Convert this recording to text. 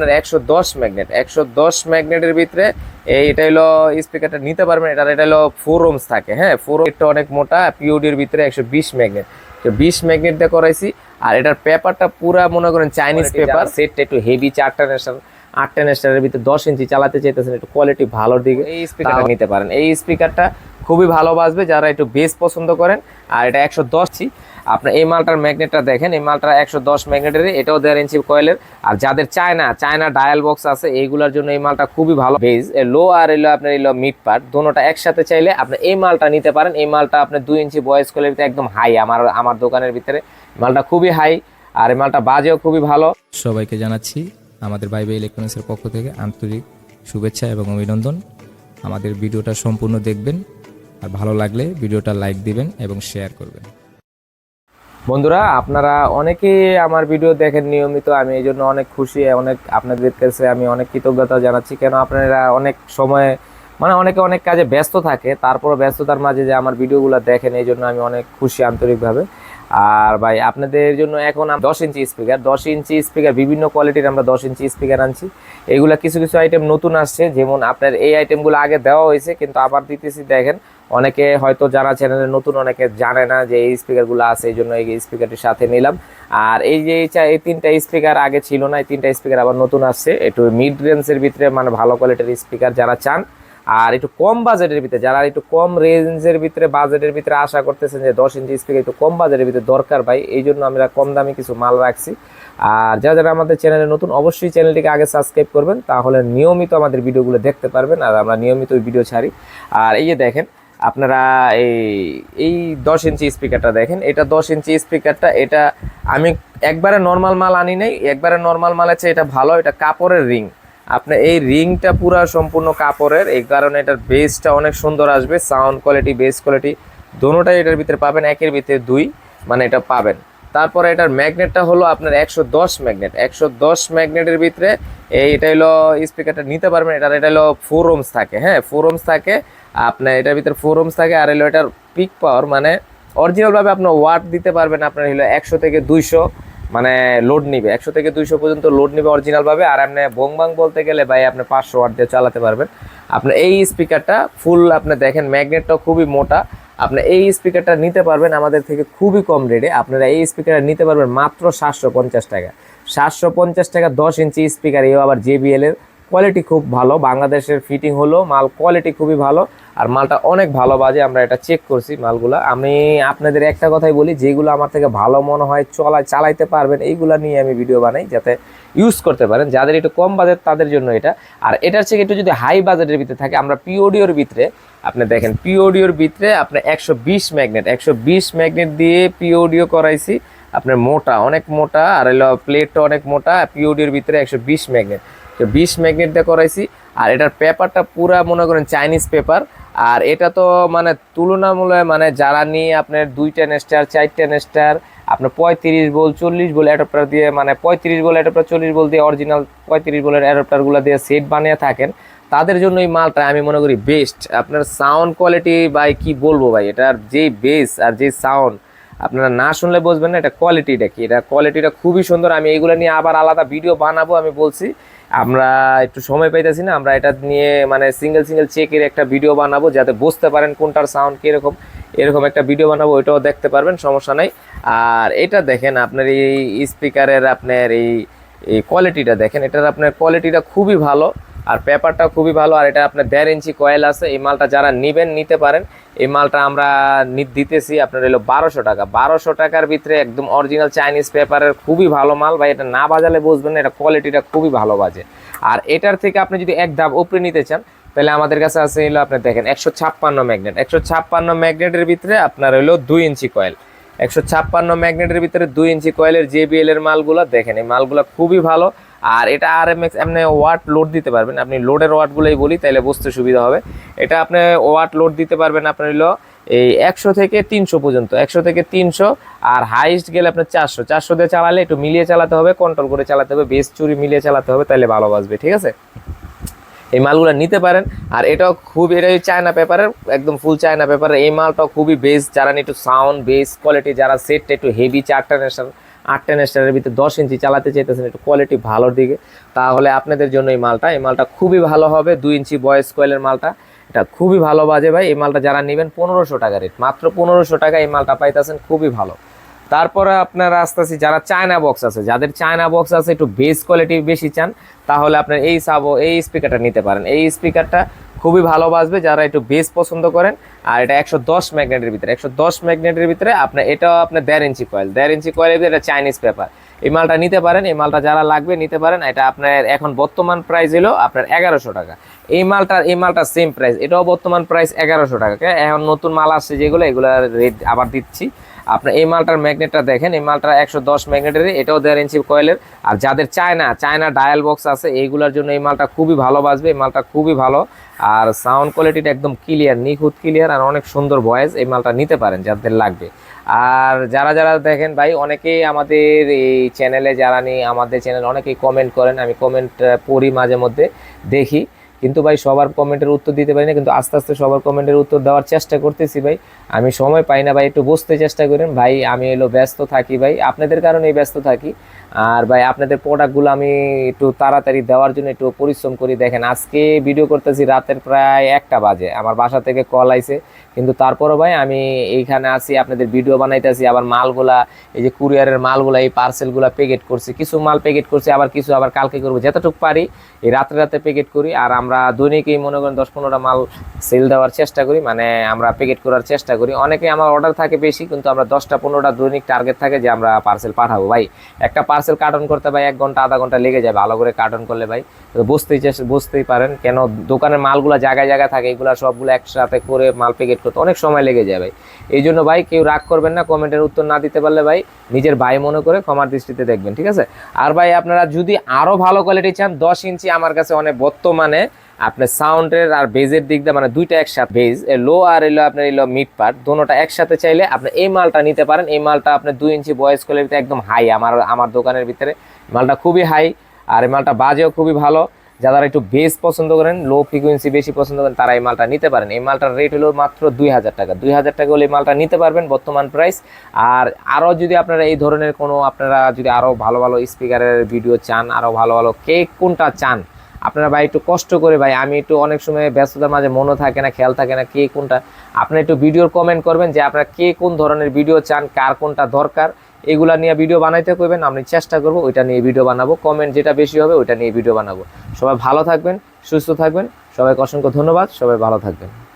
আপনার একশো দশ ম্যাগনেট। একশো দশ ম্যাগনেটের ভিতরে এই এটা হলো স্পিকারটা নিতে পারবেন এটা এটা হলো ফোর ওমস থাকে হ্যাঁ? ফোর এটা অনেক মোটা পিওডির ভিতরে একশো বিশ ম্যাগনেট। তো বিশ ম্যাগনেট দিয়ে করাইছি আর এটার পেপারটা পুরা মনে করেন চাইনিজ পেপার সেটটা একটু হেভি চারটা ন্যাশনাল আটটা ন্যাশনালের ভিতরে দশ ইঞ্চি চালাতে চাইতেছেন একটু কোয়ালিটি ভালোর দিকে এই স্পিকারটা নিতে পারেন। এই স্পিকারটা খুবই ভালো বাজবে যারা একটু বেস পছন্দ করেন আর এটা একশো দশটি আপনার এই মালটার ম্যাগনেটটা দেখেন, এই মালটা একশো দশ ম্যাগনেটের এটাও দেড় ইঞ্চি কয়েলের। আর যাদের চায়না চায়না ডায়াল বক্স আছে, এইগুলোর জন্য এই মালটা খুবই ভালো। বেজ লো আর এলো আপনার এলো মিড পার্ট, দোনোটা একসাথে চাইলে আপনি এই মালটা নিতে পারেন। এই মালটা আপনার দুই ইঞ্চি বয়েস কয়েলের ভিতরে একদম হাই আমার আমার দোকানের ভিতরে। মালটা খুবই হাই আর এই মালটা বাজেও খুবই ভালো। সবাইকে জানাচ্ছি, আমাদের বাইবে ইলেকট্রনিক্সের পক্ষ থেকে আন্তরিক শুভেচ্ছা এবং অভিনন্দন। আমাদের ভিডিওটা সম্পূর্ণ দেখবেন, আর ভালো লাগলে ভিডিওটা লাইক দিবেন এবং শেয়ার করবেন। বন্ধুরা, আপনারা অনেকেই আমার ভিডিও দেখেন নিয়মিত, আমি এই জন্য অনেক খুশি, অনেক আপনাদের কাছে আমি অনেক কৃতজ্ঞতা জানাচ্ছি। কেন আপনারা অনেক সময় মানে অনেকে অনেক কাজে ব্যস্ত থাকে তারপর ব্যস্ততার মাঝে যে আমার ভিডিওগুলো দেখেন, এই জন্য আমি অনেক খুশি আন্তরিকভাবে। আর ভাই, আপনাদের জন্য এখন দশ ইঞ্চি স্পিকার দশ ইঞ্চি স্পিকার বিভিন্ন কোয়ালিটির আমরা দশ ইঞ্চি স্পিকার আনছি। এগুলা কিছু কিছু আইটেম নতুন আসছে, যেমন আপনার এই আইটেমগুলো আগে দেওয়া হয়েছে, কিন্তু আবার দিতেছি, দেখেন। অনেকে হয়তো যারা চ্যানেলে নতুন, অনেকে জানে না যে এই স্পিকারগুলো আছে, এই জন্য এই স্পিকারটির সাথে নিলাম। আর এই যে এই তিনটা স্পিকার আগে ছিল না, এই তিনটা স্পিকার আবার নতুন আসছে। একটু মিড রেঞ্জের ভিতরে মানে ভালো কোয়ালিটির স্পিকার যারা চান, আর একটু কম বাজেটের ভিতরে, যারা একটু কম রেঞ্জের ভিতরে বাজেটের ভিতরে আশা করতেছেন যে দশ ইঞ্চি স্পিকার একটু কম বাজেটের ভিতরে দরকার ভাই, এই জন্য আমরা কম দামি কিছু মাল রাখছি। আর যারা যারা আমাদের চ্যানেলে নতুন, অবশ্যই চ্যানেলটিকে আগে সাবস্ক্রাইব করবেন, তাহলে নিয়মিত আমাদের ভিডিওগুলো দেখতে পারবেন, আর আমরা নিয়মিত ভিডিও ছাড়ি। আর এই যে দেখেন আপনারা এই এই দশ ইঞ্চি স্পিকারটা দেখেন। এটা দশ ইঞ্চি স্পিকারটা, এটা আমি একবারে নর্মাল মাল আনি নাই, একবারে নর্মাল মাল আছে, এটা ভালো, এটা কাপড়ের রিং। আপনার এই রিংটা পুরা সম্পূর্ণ কাপড়ের, এই কারণে এটার বেসটা অনেক সুন্দর আসবে সাউন্ড কোয়ালিটি বেস কোয়ালিটি দোনোটাই এটার ভিতরে পাবেন, একের ভিতরে দুই মানে এটা পাবেন। তারপরে এটার ম্যাগনেটটা হলো আপনার একশো দশ ম্যাগনেট একশো দশ ম্যাগনেটের ভিতরে, এই এটা হলো স্পিকারটা নিতে পারবেন, এটার, এটা হলো ফোর ওমস থাকে হ্যাঁ ফোর ওমস থাকে আপনার এটার ভিতরে ফোর ওমস থাকে আর হলো এটার পিক পাওয়ার মানে অরিজিনালভাবে আপনার ওয়াট দিতে পারবেন আপনার হলো একশো থেকে দুইশো মানে লোড নিবে। একশো থেকে দুইশো পর্যন্ত লোড নিবে অরিজিনালভাবে আর আপনি বোং বাং বলতে গেলে ভাই আপনি পাঁচশো ওয়াট দিয়ে চালাতে পারবেন। আপনার এই স্পিকারটা ফুল আপনি দেখেন ম্যাগনেটটা খুবই মোটা। আপনি এই স্পিকারটা নিতে পারবেন আমাদের থেকে খুবই কম রেটে আপনারা এই স্পিকারটা নিতে পারবেন মাত্র সাতশো পঞ্চাশ টাকা। সাতশো পঞ্চাশ টাকা দশ ইঞ্চি স্পিকার এও আবার জেবিএল এর। কোয়ালিটি খুব ভালো, বাংলাদেশের ফিটিং হলো, মাল কোয়ালিটি খুবই ভালো, আর মালটা অনেক ভালো বাজে, আমরা এটা চেক করছি মালগুলা। আমি আপনাদের একটা কথাই বলি, যেগুলো আমার থেকে ভালো মনে হয় চলা চালাইতে পারবেন, এইগুলা নিয়ে আমি ভিডিও বানাই, যাতে ইউজ করতে পারেন। যাদের একটু কম বাজেট তাদের জন্য এটা। আর এটার চেয়ে একটু যদি হাই বাজেটের ভিতরে থাকে, আমরা পিওডিওর ভিতরে, আপনি দেখেন পিওডিওর ভিতরে আপনি একশো বিশ ম্যাগনেট একশো বিশ ম্যাগনেট দিয়ে পিওডিও করাইছি, আপনার মোটা, অনেক মোটা, আর হলো প্লেটটা অনেক মোটা পিওডিওর ভিতরে একশো বিশ ম্যাগনেট তো বিশ ম্যাগনেট দিয়ে করাইছি। আর এটার পেপারটা পুরা মনে করেন চাইনিজ পেপার। আর এটা তো মানে তুলনামূলক মানে যারা নিয়ে আপনার দুইটা নেস্টার, চারটা নেস্টার, আপনার পঁয়ত্রিশ বল, চল্লিশ বল অ্যাডাপ্টার দিয়ে মানে পঁয়ত্রিশ বল অ্যাডাপ্টার চল্লিশ বল দিয়ে অরিজিনাল পঁয়ত্রিশ বলের অ্যাডাপ্টারগুলো দিয়ে সেট বানিয়ে থাকেন, তাদের জন্য এই মালটা আমি মনে করি বেস্ট আপনার সাউন্ড কোয়ালিটি ভাই, কি বলব ভাই, এটার যেই বেস আর যে সাউন্ড আপনারা না শুনলে বুঝবেন না, এটা কোয়ালিটিটা কি? এটা কোয়ালিটিটা খুবই সুন্দর। আমি এইগুলো নিয়ে আবার আলাদা ভিডিও বানাবো, আমি বলছি। আমরা একটু সময় পাইতেছি না, আমরা এটা নিয়ে মানে সিঙ্গেল সিঙ্গেল চেকের একটা ভিডিও বানাবো, যাতে বুঝতে পারেন কোনটার সাউন্ড কীরকম। এরকম একটা ভিডিও বানাবো, ওইটাও দেখতে পারবেন, সমস্যা নাই। আর এটা দেখেন, আপনার এই স্পিকারের আপনার এই এই কোয়ালিটিটা দেখেন, এটার আপনার কোয়ালিটিটা খুবই ভালো। আর পেপারটা খুবই ভালো, আর এটা আপনার দেড় ইঞ্চি কয়েল আছে। এই মালটা যারা নিবেন, নিতে পারেন। এই মালটা আমরা দিতেছি আপনার হলো বারোশো টাকা। বারোশো টাকার ভিতরে একদম অরিজিনাল চাইনিজ পেপারের খুবই ভালো মাল। ভাই, এটা না বাজালে বুঝবেন এটা কোয়ালিটিটা খুবই ভালো বাজে। আর এটার থেকে আপনি যদি এক ধাপ উপরে নিতে চান, তাহলে আমাদের কাছে আছে হলো আপনি দেখেন, একশো ছাপ্পান্ন ম্যাগনেট একশো ছাপ্পান্ন ম্যাগনেটের ভিতরে আপনার হলো দুই ইঞ্চি কয়েল একশো ছাপ্পান্ন ম্যাগনেটের ভিতরে দুই ইঞ্চি কয়েলের জেবিএল এর মালগুলো দেখেন, এই মালগুলো খুবই ভালো। আর এটা আর এম এক্স এমনি ওয়াট লোড দিতে পারবেন। আপনি লোডের ওয়াটগুলোই বলি তাহলে বুঝতে সুবিধা হবে। এটা আপনি ওয়াট লোড দিতে পারবেন আপনার হলো এই একশো থেকে তিনশো পর্যন্ত, একশো থেকে তিনশো। আর হাইস্ট গেলে আপনার চারশো। চারশো দিয়ে চালালে একটু মিলিয়ে চালাতে হবে কন্ট্রোল করে চালাতে হবে বেশ চুরি মিলিয়ে চালাতে হবে তাহলে ভালো বাজবে ঠিক আছে? এই মালগুলো নিতে পারেন। আর এটাও খুব এটা চায়না পেপারের একদম ফুল চায়না পেপারের এই মালটাও খুবই বেস যারা একটু সাউন্ড বেস কোয়ালিটি যারা সেটটা একটু হেভি চারটা ন্যাশনাল আট টেন স্টারের ভিতরে দশ ইঞ্চি চালাতে চাইতেছেন একটু কোয়ালিটি ভালোর দিকে, তাহলে আপনাদের জন্য এই মালটা এই মালটা খুবই ভালো হবে, দুই ইঞ্চি বয়েস কয়েলের মালটা। এটা খুবই ভালো বাজে ভাই, এই মালটা যারা নেবেন পনেরোশো টাকা রেট মাত্র পনেরোশো টাকা এই মালটা পাইতেছেন, খুবই ভালো। তারপরে আপনারা আস্তে আস্তে যারা চায়না বক্স আছে, যাদের চায়না বক্স আছে একটু বেস কোয়ালিটি বেশি চান, তাহলে আপনার এই সাবো এই স্পিকারটা নিতে পারেন। এই স্পিকারটা খুবই ভালোবাসবে যারা একটু বেস পছন্দ করেন। আর এটা একশো দশ ম্যাগনেটের ভিতরে, একশো দশ ম্যাগনেটের ভিতরে আপনার এটাও আপনার দেড় ইঞ্চি কয়েল দেড় ইঞ্চি কয়েলের ভিতরে এটা চাইনিজ পেপার এই মালটা নিতে পারেন, এই মালটা যারা লাগবে নিতে পারেন, এটা আপনার এখন বর্তমান প্রাইস হলো আপনার এগারোশো টাকা। এই মালটা এই মালটা সেম প্রাইস এটাও বর্তমান প্রাইস এগারোশো টাকা? এখন নতুন মাল আসছে যেগুলো এগুলো রেট আবার দিচ্ছি। আপনার এই মালটার ম্যাগনেটটা দেখেন, এই মালটা একশো দশ ম্যাগনেটের এটাও দেড় ইঞ্চি কয়েলের আর যাদের চায়না চায়না ডায়াল বক্স আছে, এইগুলোর জন্য এই মালটা খুবই ভালো বাজবে, এই মালটা খুবই ভালো। আর সাউন্ড কোয়ালিটিটা একদম ক্লিয়ার নিখুঁত ক্লিয়ার আর অনেক সুন্দর ভয়েস এই মালটা নিতে পারেন যাদের লাগবে। আর যারা যারা দেখেন ভাই, অনেকেই আমাদের এই চ্যানেলে যারা নিয়ে আমাদের চ্যানেলে অনেকেই কমেন্ট করেন, আমি কমেন্ট পড়ি মাঝে মধ্যে, দেখি। কিন্তু ভাই, সবার কমেন্টের উত্তর দিতে পারি না, কিন্তু আস্তে আস্তে সবার কমেন্টের উত্তর দেওয়ার চেষ্টা করতেছি ভাই। আমি সময় পাই না ভাই, একটু বুঝতে চেষ্টা করেন। ভাই, আমি এলো ব্যস্ত থাকি ভাই, আপনাদের কারণেই ব্যস্ত থাকি। আর ভাই, আপনাদের প্রোডাক্টগুলো আমি একটু তাড়াতাড়ি দেওয়ার জন্য একটু পরিশ্রম করি। দেখেন, আজকে ভিডিও করতেছি রাতের প্রায় একটা বাজে। আমার বাসা থেকে কল আইছে। কিন্তু তারপরও ভাই, আমি এইখানে আসি আপনাদের ভিডিও বানাইতেছি, আবার মালগুলা, এই যে কুরিয়ারের মালগুলা, এই পার্সেলগুলা প্যাকেট করছি। কিছু মাল প্যাকেট করছি, আবার কিছু আবার কালকে করব। যতটুকু পারি, এই রাত্রে রাতে প্যাকেট করি, আর আমরা দৈনিকই মনে করেন দশ পনেরোটা মাল সেল দেওয়ার চেষ্টা করি মানে আমরা প্যাকেট করার চেষ্টা করি। অনেকে আমার অর্ডার থাকে বেশি, কিন্তু আমরা দশটা পনেরোটা দৈনিক টার্গেট থাকে যে আমরা পার্সেল পাঠাবো। ভাই, একটা পার্সেল কার্টন করতে ভাই, এক ঘণ্টা, আধা ঘণ্টা লেগে যায় ভালো করে কার্টন করলে ভাই। বুঝতেই চেষ্টা বুঝতেই পারেন, কেন দোকানের মালগুলো জায়গায় জায়গায় থাকে, এগুলো সবগুলো একসাথে করে মাল প্যাকেট করতে অনেক সময় লেগে যায় ভাই। এই জন্য ভাই কেউ রাগ করবেন না, কমেন্টের উত্তর না দিতে পারলে ভাই নিজের ভাই মনে করে ক্ষমার দৃষ্টিতে দেখবেন, ঠিক আছে? আর ভাই আপনারা যদি আরও ভালো কোয়ালিটি চান, দশ ইঞ্চি আমার কাছে অনেক বর্তমানে আপনার সাউন্ডের আর বেজের দিক দিয়ে মানে দুইটা একসাথে বেজ লো আর এলো আপনার এলো মিড পার্ট দোনোটা একসাথে চাইলে আপনি এই মালটা নিতে পারেন। এই মালটা আপনার দুই ইঞ্চি বয়স কোয়ালিটিতে একদম হাই আমার আমার দোকানের ভিতরে। মালটা খুবই হাই আর এই মালটা বাজেও খুবই ভালো। যারা একটু বেস পছন্দ করেন লো ফ্রিকোয়েন্সি বেশি পছন্দ করেন, তারা এই মালটা নিতে পারেন। এই মালটার রেট হলো মাত্র দুই হাজার টাকা। দুই হাজার টাকা হলে এই মালটা নিতে পারবেন বর্তমান প্রাইস আর আরও যদি আপনারা এই ধরনের কোনো, আপনারা যদি আরও ভালো ভালো স্পিকারের ভিডিও চান, আরও ভালো ভালো কে কোনটা চান, আপনারা ভাই একটু কষ্ট করে, ভাই আমি একটু অনেক সময় ব্যস্ততার মাঝে মনে থাকে না, খেয়াল থাকে না কে কোনটা। আপনারা একটু ভিডিওর কমেন্ট করবেন যে আপনারা কে কোন ধরনের ভিডিও চান, কার কোনটা দরকার। এগুলা নিয়ে ভিডিও বানাইতে করবেন আমি চেষ্টা করব ওইটা নিয়ে ভিডিও বানাবো। কমেন্ট যেটা বেশি হবে, ওইটা নিয়ে ভিডিও বানাবো। সবাই ভালো থাকবেন, সুস্থ থাকবেন। সবাইকে অসংখ্য ধন্যবাদ, সবাই ভালো থাকবেন।